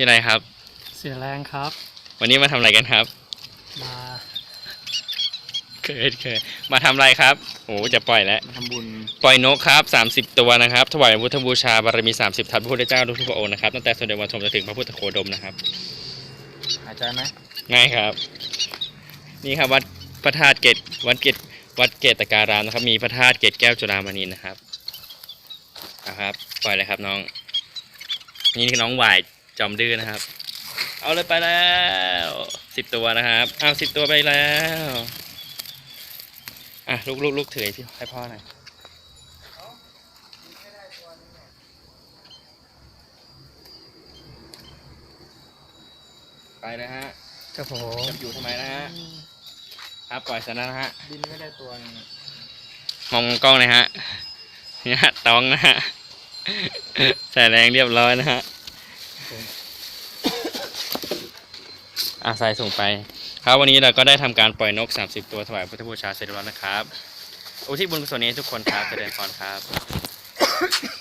ที่ไรครับ เสียแรงครับ วันนี้มาทำอะไรกันครับ มาเคยเคยมาทำอะไรครับโอ้จะปล่อยแล้ว มาทำบุญ ปล่อยนกครับ 30 ตัวนะครับ ถวายพุทธบูชาบารมี 30 ทัพพระพุทธเจ้าทุกๆพระองค์นะครับ ตั้งแต่สมเด็จวันชมจนถึงพระพุทธโคดมนะครับ หายใจไหมง่ายครับ นี่ครับวัดพระธาตุเกตวัดเกตวัดเกตตการามนะครับ มีพระธาตุเกตแก้วจุฬามณีนะครับนะครับ ปล่อยเลยครับน้อง นี่คือน้องหวาย จอมดื้อนะครับ เอาเลยไปแล้วสิบตัวนะครับ เอาสิบตัวไปแล้ว อะลูกลูกลูกถือให้พี่ให้พ่อหน่อยไปเลยฮะครับผมจะอยู่ทำไมนะฮะครับปล่อยเสร็จแล้วนะฮะบินไม่ได้ตัวหนึงมองกล้องเลยฮะเนี่ยฮะตองนะฮะใส่แรงเรียบร้อยนะฮะ อะใส่ส่งไป ครับวันนี้เราก็ได้ทำการปล่อยนก 30 ตัวถวายพุทธบูชาเสร็จแล้วนะครับ อุทิศบุญกุศลนี้ให้ทุกคนครับเจริญพรครับ